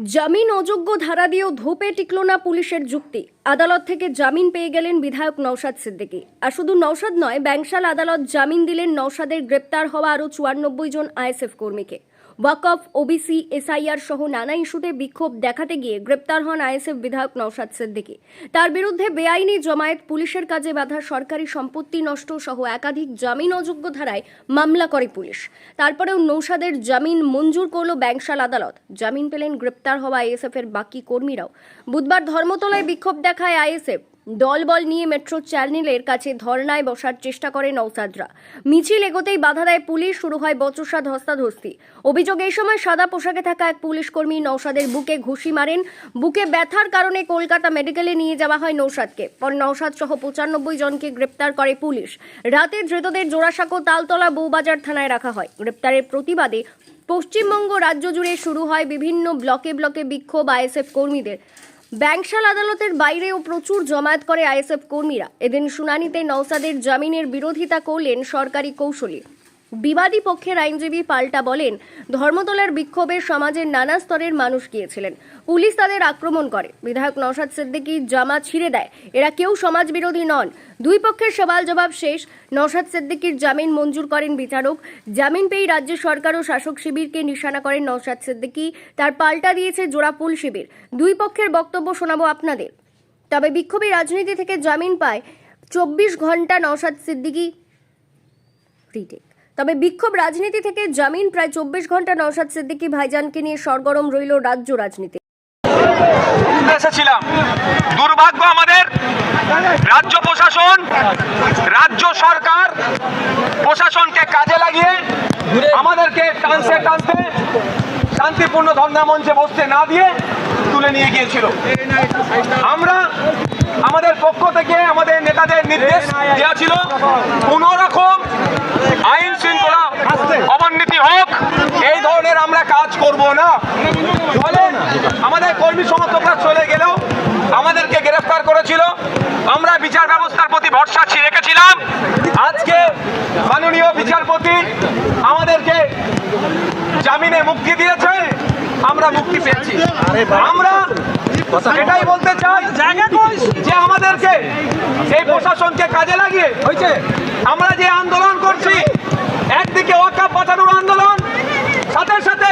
জামিন অযোগ্য ধারা দিয়েও ধোপে টিকল না পুলিশের যুক্তি। আদালত থেকে জামিন পেয়ে গেলেন বিধায়ক নওশাদ সিদ্দিকী। আর শুধু নওশাদ নয়, ব্যাংশাল আদালত জামিন দিলেন নওশাদের গ্রেপ্তার হওয়া আরও চুয়ান্নব্বই জন আইএসএফ কর্মীকে। ওয়াকফ ওবিসি, এসআইআর সহ নানা ইস্যুতে বিক্ষোভ দেখাতে গিয়ে গ্রেপ্তার হন আইএসএফ বিধায়ক নওশাদ সিদ্দিকী। তার বিরুদ্ধে বেআইনি জমায়েত, পুলিশের কাজে বাধা, সরকারি সম্পত্তি নষ্ট সহ একাধিক জামিন অযোগ্য ধারায় মামলা করে পুলিশ। তারপরেও নৌসাদের জামিন মঞ্জুর করল ব্যাংশাল আদালত। জামিন পেলেন গ্রেপ্তার হওয়া আইএসএফ এর বাকি কর্মীরাও। বুধবার ধর্মতলায় বিক্ষোভ দেখায় আইএসএফ। দলবল নিয়ে মেট্রো চ্যানেলের কাছে ধর্নায় বসার চেষ্টা করে নৌসাদরা মিছিল এগোতেই বাধা দেয় পুলিশ, শুরু হয় বচসা ধস্তাধস্তি অভিযোগ, এই সময় সাদা পোশাকে থাকা এক পুলিশ কর্মী নৌসাদের বুকে ঘুষি মারেন। বুকে ব্যথার কারণে কলকাতা মেডিকেলে নিয়ে যাওয়া হয় নৌসাদকে পরে নৌসাদ সহ পঁচানব্বই জনকে গ্রেপ্তার করে পুলিশ। রাতে ধৃতদের জোড়াসাঁকো তালতলা বউবাজার থানায় রাখা হয়। গ্রেপ্তারের প্রতিবাদে পশ্চিমবঙ্গ রাজ্য জুড়ে শুরু হয় বিভিন্ন ব্লকে ব্লকে বিক্ষোভ আইএসএফ কর্মীদের। ব্যাংশাল আদালতের বাইরেও প্রচুর জমায়েত করে আইএসএফ কর্মীরা। এদিন শুনানিতে নওসাদের জামিনের বিরোধিতা করলেন সরকারি কৌশলী। বিবাদী পক্ষের আইনজীবী পাল্টা বলেন, ধর্মতলার বিক্ষোভে সমাজের নানা স্তরের মানুষ গিয়েছিলেন। পুলিশ তাদের আক্রমণ করে। বিধায়ক নওশাদ সিদ্দিকী জামা ছিঁড়ে দেয়। এরা কেউ সমাজ বিরোধী নন। দুই পক্ষের সওয়াল জবাব শেষ। নওশাদ সিদ্দিকীর জামিন মঞ্জুর করেন বিচারক। জামিন পেয়ে রাজ্য সরকার ও শাসক শিবিরকে নিশানা করেন নওশাদ সিদ্দিকী। তার পাল্টা দিয়েছে জোড়াপুল শিবির। দুই পক্ষের বক্তব্য শোনাবো আপনাদের। তবে বিক্ষোভী রাজনীতি থেকে জামিন পায় চব্বিশ ঘণ্টা নওশাদ সিদ্দিকী। রিটেক তবে বিক্ষোভ রাজনীতি থেকে জামিন, প্রায় চব্বিশ ঘণ্টা নওশাদ সিদ্দিকি ভাইজানকে নিয়ে সরগরম রইল রাজ্য রাজনীতি। দুর্ভাগ্য আমাদের, রাজ্য প্রশাসন, রাজ্য সরকার প্রশাসনকে কাজে লাগিয়ে আমাদেরকে টানতে টানতে শান্তিপূর্ণ ধর্ণা মঞ্চে বসতে না দিয়ে তুলে নিয়ে গিয়েছিল। আমরা আমাদের পক্ষ থেকে আমাদের নেতাদের নির্দেশ দেওয়া ছিল কোন রকম আইন শৃঙ্খলা অবনতি হোক, এই ধরনের আমরা কাজ করব না। বলেন আমাদের কর্মী সমর্থকরা চলে গেলেও আমাদেরকে গ্রেফতার করেছিল। আমরা বিচার ব্যবস্থার প্রতি ভরসা রেখেছিলাম। আজকে মাননীয় বিচারপতি আমাদেরকে জামিনে মুক্তি দিয়েছে আমরা মুক্তি পেয়েছি। আমরা এটাই বলতে চাই যে আমাদেরকে এই প্রশাসনকে কাজে লাগিয়ে হয়েছে আমরা যে আন্দোলন করছি একদিকে ওয়াকাপ বাঁচানোর আন্দোলন সাথে সাথে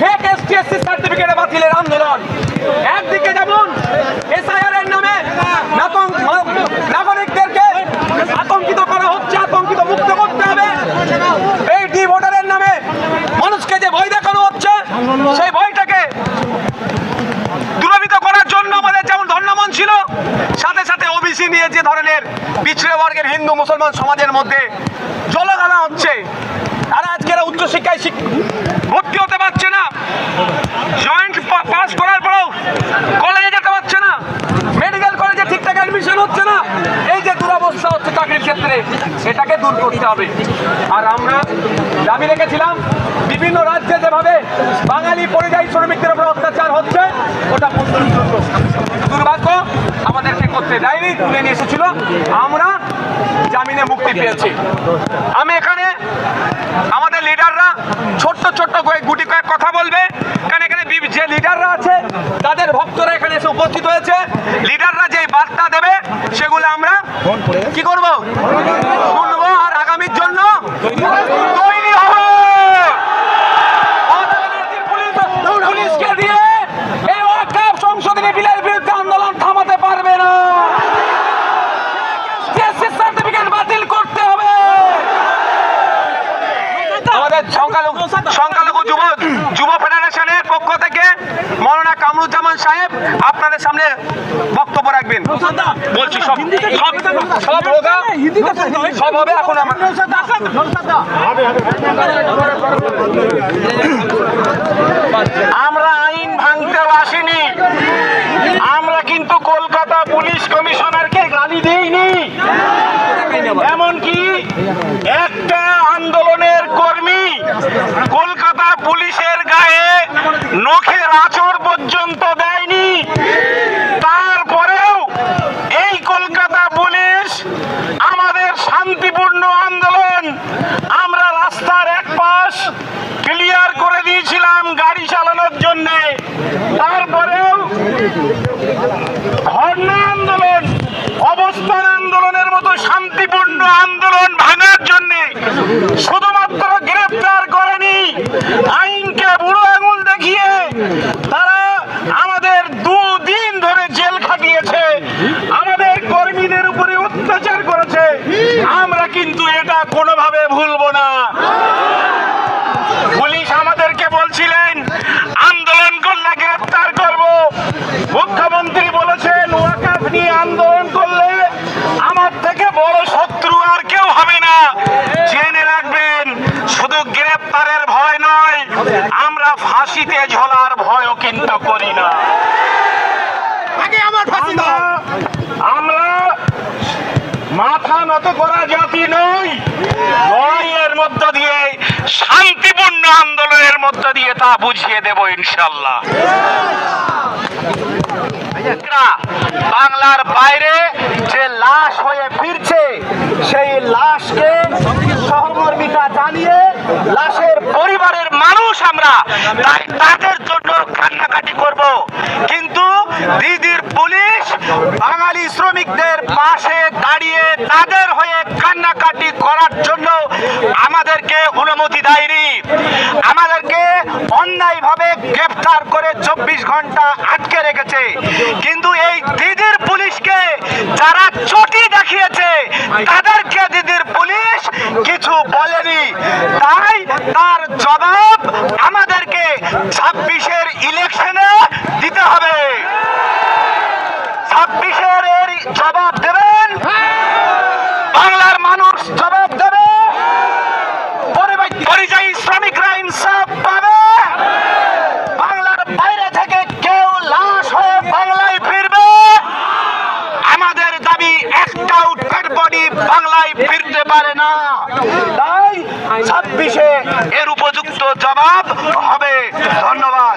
ফেক এসটিএসসি সার্টিফিকেট বাতিলের আন্দোলন। একদিকে যেমন এসআইআর এর নামে নাগরিকদেরকে আতঙ্কিত করা হচ্ছে আতঙ্কিত মুক্ত করতে হবে। এই ডি ভোটারের নামে মানুষকে যে ভয় দেখানো হচ্ছে সেই ভয়টাকে দূরীভূত করার জন্য আমাদের যেমন ধর্ণামন ছিল সাথে সাথে ওবিসি নিয়ে যে ধরনের পিছড়ে বর্গের হিন্দু মুসলমান সমাজের মধ্যে জলগালা হচ্ছে। তারা আজকের উচ্চশিক্ষায় শিক- ভর্তি হতে পারছে না। জয়েন্ট পাস করার পরেও কলেজে যেতে পারছে না। মেডিকেল কলেজে ঠিকঠাক অ্যাডমিশন হচ্ছে না। এই যে দুরবস্থা হচ্ছে চাকরির ক্ষেত্রে, সেটাকে দূর করতে হবে। আর আমরা দাবি রেখেছিলাম, বিভিন্ন রাজ্যে যেভাবে বাঙালি পরিযায়ী শ্রমিকদের উপর অত্যাচার হচ্ছে, ওটা দুর্ভাগ্য। আমাদেরকে করতে দেয়নি, তুলে নিয়ে এসেছিল। আমরা জামিনে মুক্তি পেয়েছি। আমি এখানে আমাদের লিডাররা ছোট্ট ছোট্ট কয়েক গুটি কয়েক কথা বলবে। কারণ এখানে যে লিডাররা আছে, তাদের ভক্তরা এখানে এসে উপস্থিত হয়েছে। লিডাররা যে বার্তা দেবে, সেগুলো আমরা কি করব? শুনব আর আগামীর জন্য তৈরি হব পুলিশ- পুলিশকে দিয়ে এই ওয়াকাফ সংশোধনী বিলের বিরুদ্ধে আন্দোলন থামাতে পারবে না সার্টিফিকেট বাতিল করতে হবে আমাদের সংখ্যালঘু সংখ্যালঘু যুব যুব ফেডারেশনের পক্ষ থেকে মৌলানা কামরুজ্জামান সাহেব আপনাদের সামনে বক্তব্য রাখবেন। বলছি, সব সব সব হবে এখন আমরা আইন ভাঙতেও আসিনি। আমরা কিন্তু কলকাতা পুলিশ কমিশনারকে গালি দেইনি। এমনকি একটা আন্দোলনের কর্মী কলকাতা পুলিশের গায়ে নখের আচর পর্যন্ত দেয়নি তারপরেও এই কলকাতা পুলিশ আমাদের শান্তিপূর্ণ আন্দোলন আমরা রাস্তার এক পাশ ক্লিয়ার করে দিয়েছিলাম গাড়ি চালানোর জন্যে ধর্ণা আন্দোলন অবস্থান আন্দোলনের মতো শান্তিপূর্ণ আন্দোলন ভাঙার জন্য শুধুমাত্র গ্রেফতার করেনি, আইনকে বুড়ো আঙুল দেখিয়ে তারা আমাদের দুদিন ধরে জেল খাটিয়েছে, আমাদের কর্মীদের উপরে অত্যাচার করেছে। আমরা কিন্তু এটা কোনোভাবে ভুলবো না পুলিশ আমাদেরকে বলছিলেন আন্দোলন করলে গ্রেফতার করব মুখ্যমন্ত্রী বলেছেন ওয়াকাফ নিয়ে আন্দোলন করলে আমার থেকে বড় শত্রু আর কেউ হবে না জেনে রাখবেন শুধু গ্রেফতারের ভয় নয় আমরা ফাঁসিতে ঝোলার ভয়ও কিন্তু করি না আমরা আমরা মাথা নত করা জাতি নই লড়াইয়ের মধ্য দিয়ে শান্তিপূর্ণ আন্দোলনের মধ্য দিয়ে তা বুঝিয়ে দেব ইনশাল্লাহ। বাংলার বাইরে যে লাশ হয়ে ফিরছে, সেই লাশকে সহমর্মিতা জানিয়ে লাশের পরিবারের মানুষ আমরা তাই তাদের জন্য কান্নাকাটি করব। কিন্তু দিদির পুলিশ বাঙালি শ্রমিকদের পাশে দাঁড়িয়ে তাদের হয়ে কান্নাকাটি করার জন্য আমাদেরকে অনুমতি দেয়নি আমাদেরকে অন্যায়ভাবে গ্রেফতার করে চব্বিশ ঘণ্টা আটকে রেখেছে কিন্তু এই দিদির পুলিশকে যারা চটি দেখিয়েছে তাদেরকে দিদির পুলিশ কিছু বলেনি তাই তার জবাব আমাদেরকে ছাব্বিশের ইলেকশনে দিতে হবে ছাব্বিশের এর জবাব দেবেন বাংলার মানুষ জবাব দেবে পরিবাই- পরিযায়ী শ্রমিকরা ইনসাফ পাবে বাংলার বাইরে থেকে কেউ লাশ হয়ে বাংলায় ফিরবে আমাদের দাবি একটাও ডেড বডি বাংলায় ফিরতে পারে না তাই ছাব্বিশে এর উপযুক্ত জবাব হবে ধন্যবাদ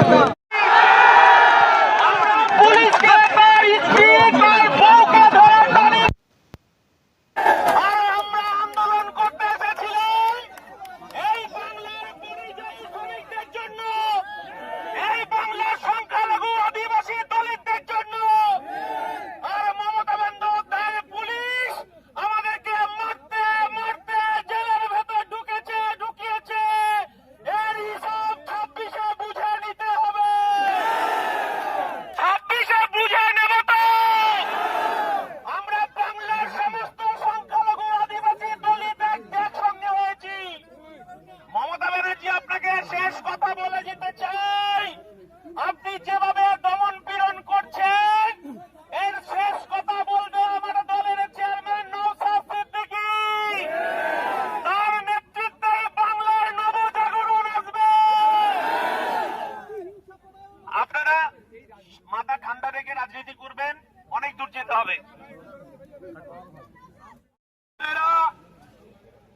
পুলিশকে তার স্ত্রী তার বউকে ধরে টানে আর আমরা আন্দোলন করতে এসেছিলাম এই বাংলার পরিযায়ী শ্রমিকদের জন্য এই বাংলার সংখ্যালঘু আদিবাসী দলিতদের জন্য আর মমতা বন্দ্যোপাধ্যায় পুলিশ আমাদেরকে মারতে মারতে জেলের ভেতর ঢুকেছে ঢুকিয়েছে এর হিসাব ছাব্বিশে বুঝে নিতে হবে ছাব্বিশে বুঝে নেব তো আমরা বাংলার সমস্ত সংখ্যালঘু আদিবাসী দলিত এক একসঙ্গে হয়েছি মমতা ব্যানার্জি আপনাকে শেষ কথা বলে যেতে চাই আপনি যেভাবে দমন পীড়ন করছেন এর শেষ কথা বলবে আমার দলের চেয়ারম্যান নৌসাদ সিদ্দিকী তার নেতৃত্বে বাংলার নবজাগরণ আসবে আপনারা মাথা ঠান্ডা রেখে রাজনীতি করবেন অনেক দূর যেতে হবে আপনারা,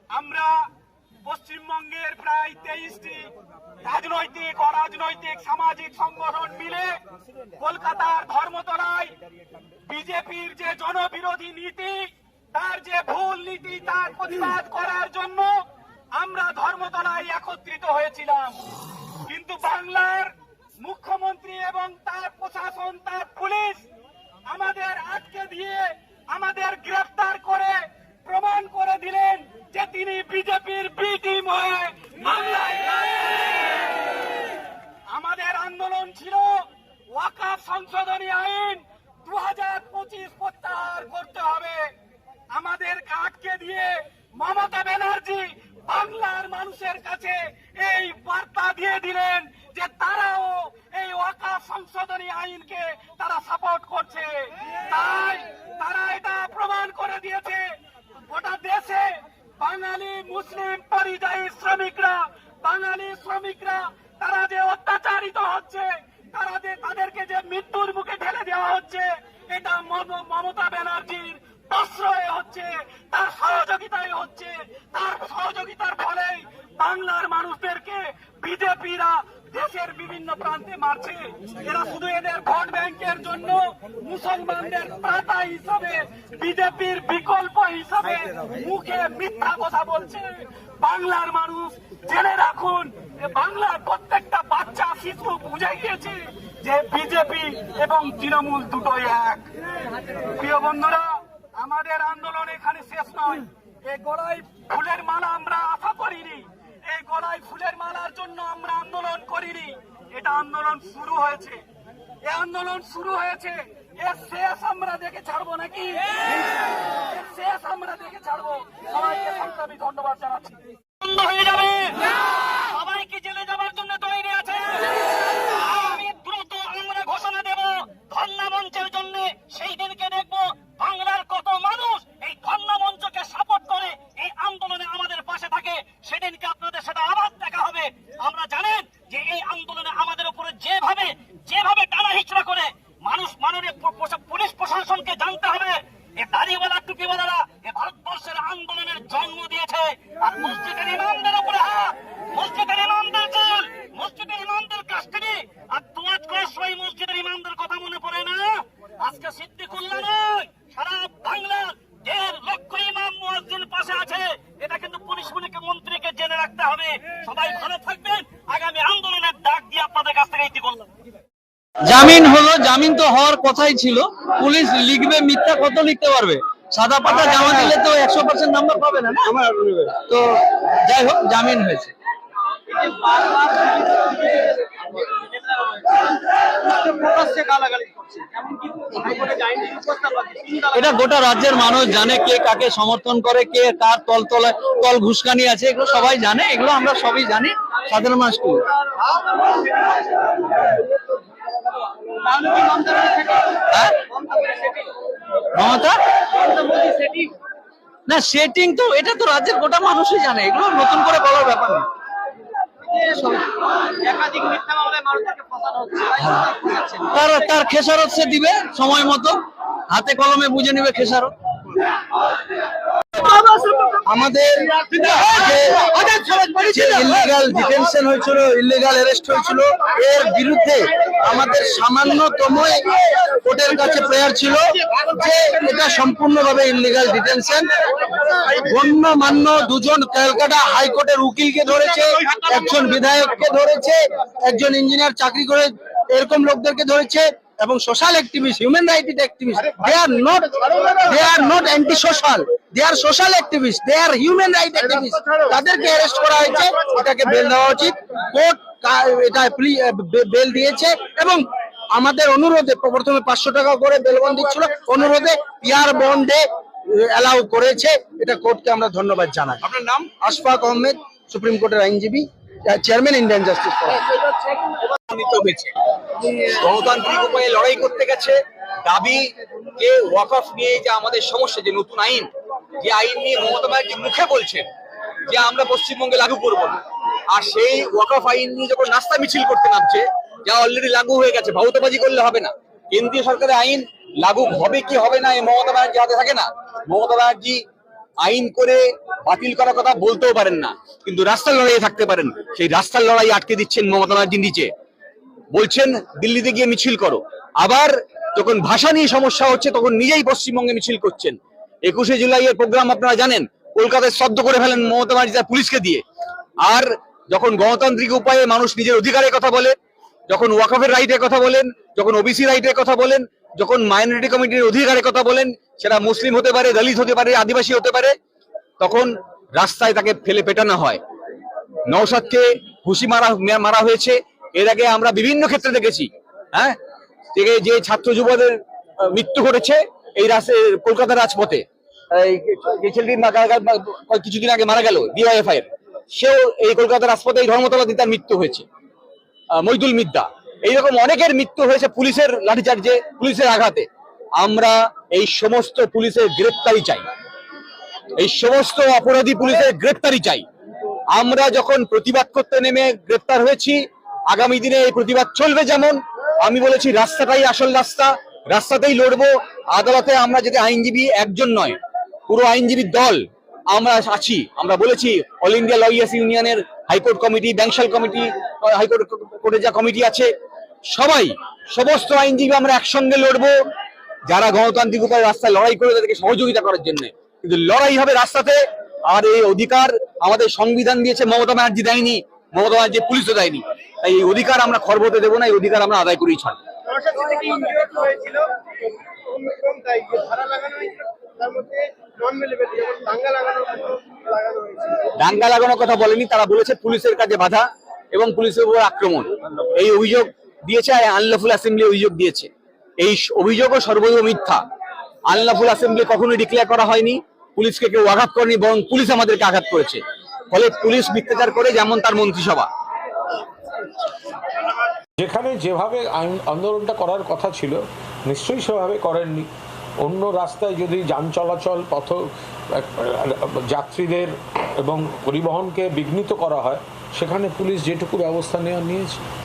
আমরা পশ্চিমবঙ্গের প্রায় তেইশটি রাজনৈতিক, অরাজনৈতিক, সামাজিক সংগঠন মিলে কলকাতার ধর্মতলায় বিজেপির যে জনবিরোধী নীতি, তার যে ভুল নীতি, তার প্রতিবাদ করার জন্য আমরা ধর্মতলায় একত্রিত হয়েছিলাম। কিন্তু বাংলার মুখ্যমন্ত্রী এবং তার প্রশাসন, তার পুলিশ আমাদের আটকে দিয়ে আমাদের গ্রেফতার করে প্রমাণ করে দিলেন যে তিনি বিজেপির বি টিম হয়ে বাংলায় আমাদের আন্দোলন ছিল ওয়াকাফ সংশোধনী আইন দু হাজার পঁচিশ প্রত্যাহার করতে হবে আমাদের আটকে দিয়ে মমতা ব্যানার্জি বাংলার মানুষের কাছে এই বার্তা দিয়ে দিলেন যে তারাও এই ওয়াকাফ সংশোধনী আইনকে তারা সাপোর্ট করছে তাই তারা এটা প্রমাণ করে দিয়েছে গোটা দেশে বাঙালি মুসলিম পরিযায়ী শ্রমিকরা বাঙালি শ্রমিকরা, তারা যে অত্যাচারিত হচ্ছে, তারা যে তাদেরকে যে মৃত্যুর মুখে ঠেলে দেওয়া হচ্ছে, এটা মম- মমতা ব্যানার্জির আশ্রয়ে হচ্ছে, তার সহযোগিতায় হচ্ছে, তার সহযোগিতার ফলেই বাংলার মানুষদেরকে বিজেপিরা দেশের বিভিন্ন প্রান্তে মারছে। এরা শুধু এদের ভোট ব্যাংকের জন্য মুসলমানদের প্রাতা হিসাবে, বিজেপির বিকল্প হিসাবে মুখে মিথ্যা কথা বলছে। বাংলার মানুষ জেনে রাখুন বাংলার প্রত্যেকটা বাচ্চা শিশু বুঝে গিয়েছে যে বিজেপি এবং তৃণমূল দুটোই এক। প্রিয় বন্ধুরা, আমাদের আন্দোলন এখানে শেষ নয়। এ গড়াই ফুলের মালা আমরা আশা করিনি। এই গলায় ফুলের মালার জন্য আমরা আন্দোলন করিনি। এটা আন্দোলন শুরু হয়েছে। এ আন্দোলন শুরু হয়েছে। এর শেষ আমরা দেখে ছাড়বো নাকি? শেষ আমরা দেখে ছাড়বো। সবাইকে সংগ্রামী ধন্যবাদ জানাচ্ছি। হয়ে যাবে সবাইকে জেলে যাওয়ার জন্য তৈরি আছে আমি দ্রুত আমরা ঘোষণা দেব ধর্ণা মঞ্চের জন্য সেই দিনকে দেখব বাংলার কত মানুষ এই ধর্ণা মঞ্চকে সাপোর্ট করে এই আন্দোলনে আমাদের পাশে থাকে সেদিনকে আপনাদের সেটা আবার দেখা হবে আমরা জানেন যে এই আন্দোলনে আমাদের উপরে যেভাবে যেভাবে টানা হিচড়া করে মানুষ মাননীয় প- প- পুলিশ প্রশাসনকে জানতে হবে এ দাড়িওয়ালা টুপিওয়ালারা এ ভারতবর্ষের আন্দোলনের জন্ম দিয়েছে আর মসজিদের ইমামদের উপরে হাত মসজিদের ইমামদের জেল মসজিদের ইমামদের কাস্টাডি আর তোমার ক্রস ওই মসজিদের ইমামদের কথা মনে পড়ে না আজকে সিদ্দিকুল্লাহ নয় সারা বাংলার দেড় লক্ষ ইমাম মুয়াজ্জিন পাশে আছে এটা কিন্তু পুলিশ মন্ত্রীকে মন্ত্রীকে জেনে রাখতে হবে সবাই ভালো থাকবেন আগামী আন্দোলনের ডাক দিয়ে আপনাদের কাছ থেকে এটি করলাম জামিন হলো, জামিন তো হওয়ার কথাই ছিল। পুলিশ লিখবে মিথ্যা, কত লিখতে পারবে? সাদা পাতা জমা দিলে তো একশো পার্সেন্ট নাম্বার পাবে না তো যাই হোক, জামিন হয়েছে। এটা গোটা রাজ্যের মানুষ জানে কে কাকে সমর্থন করে, কে কার তল তলে তল ঘুসকানি আছে, এগুলো সবাই জানে, এগুলো আমরা সবই জানি, সাধারণ মানুষ? মমতা? না সেটিং তো, এটা তো রাজ্যের গোটা মানুষই জানে। এগুলো নতুন করে বলার ব্যাপার না। তার তার খেসারত সে দিবে, সময় মতো। হাতে কলমে বুঝে নিবে খেসারত। আমাদের ইলিগাল ডিটেনশন হয়েছিল ইলিগাল অ্যারেস্ট হয়েছিল, এর বিরুদ্ধে আমাদের সামান্যতম কোর্টের কাছে প্রেয়ার ছিল যে এটা সম্পূর্ণভাবে ইলিগাল ডিটেনশন গণ্যমান্য দুজন ক্যালকাটা হাইকোর্টের উকিলকে ধরেছে, একজন বিধায়ককে ধরেছে, একজন ইঞ্জিনিয়ার চাকরি করে এরকম লোকদেরকে ধরেছে। এবং social activist human right activist they are not they are not anti social they are social activist they are human right activist তাদেরকে অ্যারেস্ট করা হয়েছে এটাকে বেল দেওয়া উচিত কোর্ট এটা বেল দিয়েছে এবং আমাদের অনুরোধে প্রথমে পাঁচশো টাকা করে বেল বন্ড দিচ্ছিল অনুরোধে পিয়ার বন্ডে অ্যালাউ করেছে এটা কোর্টকে আমরা ধন্যবাদ জানাই আপনার নাম আশফাক আহমেদ সুপ্রিম কোর্টের আইনজীবী চেয়ারম্যান ইন্ডিয়ান জাস্টিস গণতান্ত্রিক উপায়ে লড়াই করতে গেছে। দাবি যে ওয়াকফ নিয়ে যে আমাদের সমস্যা, যে নতুন আইন, যে আইন নিয়ে মমতা ব্যানার্জি মুখে বলছেন যে আমরা পশ্চিমবঙ্গে লাগু করব না। আর সেই ওয়াকফ আইন নিয়ে যখন নাস্তা মিছিল করতে নামছে, যা অলরেডি লাগু হয়ে গেছে, ভাউতাবাজি করলে হবে না। কেন্দ্রীয় সরকারের আইন লাগু হবে কি হবে না, এই মমতা ব্যানার্জি হাতে থাকে না। মমতা ব্যানার্জি আইন করে বাতিল করার কথা বলতেও পারেন না, কিন্তু রাস্তার লড়াইয়ে থাকতে পারেন। সেই রাস্তার লড়াই আটকে দিচ্ছেন মমতা ব্যানার্জির নিচে। বলছেন, দিল্লিতে গিয়ে মিছিল করো। আবার যখন ভাষা নিয়ে সমস্যা হচ্ছে, তখন নিজেই পশ্চিমবঙ্গে মিছিল করছেন। একুশে জুলাই এর প্রোগ্রাম আপনারা জানেন, কলকাতায় স্তব্ধ করে ফেলেন মমতা ব্যানার্জি তার পুলিশকে দিয়ে। আর যখন গণতান্ত্রিক উপায়ে মানুষ নিজের অধিকারের কথা বলে, যখন ওয়াকফের রাইটের কথা বলেন, যখন ওবিসি রাইটের কথা বলেন, যখন মাইনরিটি কমিটির অধিকারের কথা বলেন সেটা মুসলিম হতে পারে দলিত হতে পারে আদিবাসী হতে পারে তখন রাস্তায় তাকে ফেলে পেটানো হয়। নৌসাদকে ঘুষি মারা মারা হয়েছে। এর আগে আমরা বিভিন্ন ক্ষেত্রে দেখেছি হ্যাঁ? থেকে যে ছাত্র যুবদের মৃত্যু ঘটেছে এই রাস্তায় কলকাতার রাজপথে। কিছুদিন আগে মারা গেল ডিওয়াইএফআই এর। সেও এই কলকাতার রাজপথে এই ধর্মতলা তার মৃত্যু হয়েছে আহ, মইদুল মিদ্দা। এইরকম অনেকের মৃত্যু হয়েছে পুলিশের লাঠিচার্জে পুলিশের আঘাতে। আমরা এই সমস্ত পুলিশের গ্রেপ্তারি চাই। এই সমস্ত অপরাধী পুলিশের গ্রেপ্তারি চাই। আমরা যখন প্রতিবাদ করতে নেমে গ্রেপ্তার হয়েছি, আগামী দিনে এই প্রতিবাদ চলবে যেমন। আমি বলেছি, রাস্তাটাই আসল রাস্তা, রাস্তাতেই লড়বো। আদালতে আমরা যদি আইনজীবী একজন নয়, পুরো আইনজীবীর দল আমরা আছি। আমরা বলেছি, অল ইন্ডিয়া লয়ার্স ইউনিয়নের high court committee, Bankshall committee, high court, কোর্টে যা কমিটি আছে, সবাই, সমস্ত আইনজীবী আমরা একসঙ্গে লড়বো। যারা গণতান্ত্রিক উপায়ে রাস্তায় লড়াই করে তাদেরকে সহযোগিতা করার জন্য। কিন্তু লড়াই হবে রাস্তাতে, আর এই অধিকার আমাদের সংবিধান দিয়েছে, মমতা ব্যানার্জি দেয়নি, মমতা ব্যানার্জি পুলিশও দেয়নি। তাই এই অধিকার আমরা খর্বতে দেবো না, এই অধিকার আমরা আদায় করেই যেমন দাঙ্গা লাগানোর কথা বলেনি, তারা বলেছে পুলিশের কাছে বাধা এবং পুলিশের উপর আক্রমণ। এই অভিযোগ দিয়েছে আর আনলাফুল অ্যাসেম্বলি অভিযোগ দিয়েছে। এই অভিযোগও সর্বৈব মিথ্যা। আনলাফুল অ্যাসেম্বলি কখনোই ডিক্লেয়ার করা হয়নি, পুলিশকে কেউ আঘাত করেনি, বরং পুলিশ আমাদেরকে আঘাত করেছে। ফলে পুলিশ মিথ্যাচার করে যেমন তার মন্ত্রিসভা। যেখানে যেভাবে আইন- আন্দোলনটা করার কথা ছিল, নিশ্চয়ই সেভাবে করেননি। অন্য রাস্তায় যদি যান চলাচল, পথ, যাত্রীদের এবং পরিবহনকে বিঘ্নিত করা হয়, সেখানে পুলিশ যেটুকু ব্যবস্থা নেওয়া নিয়েছে।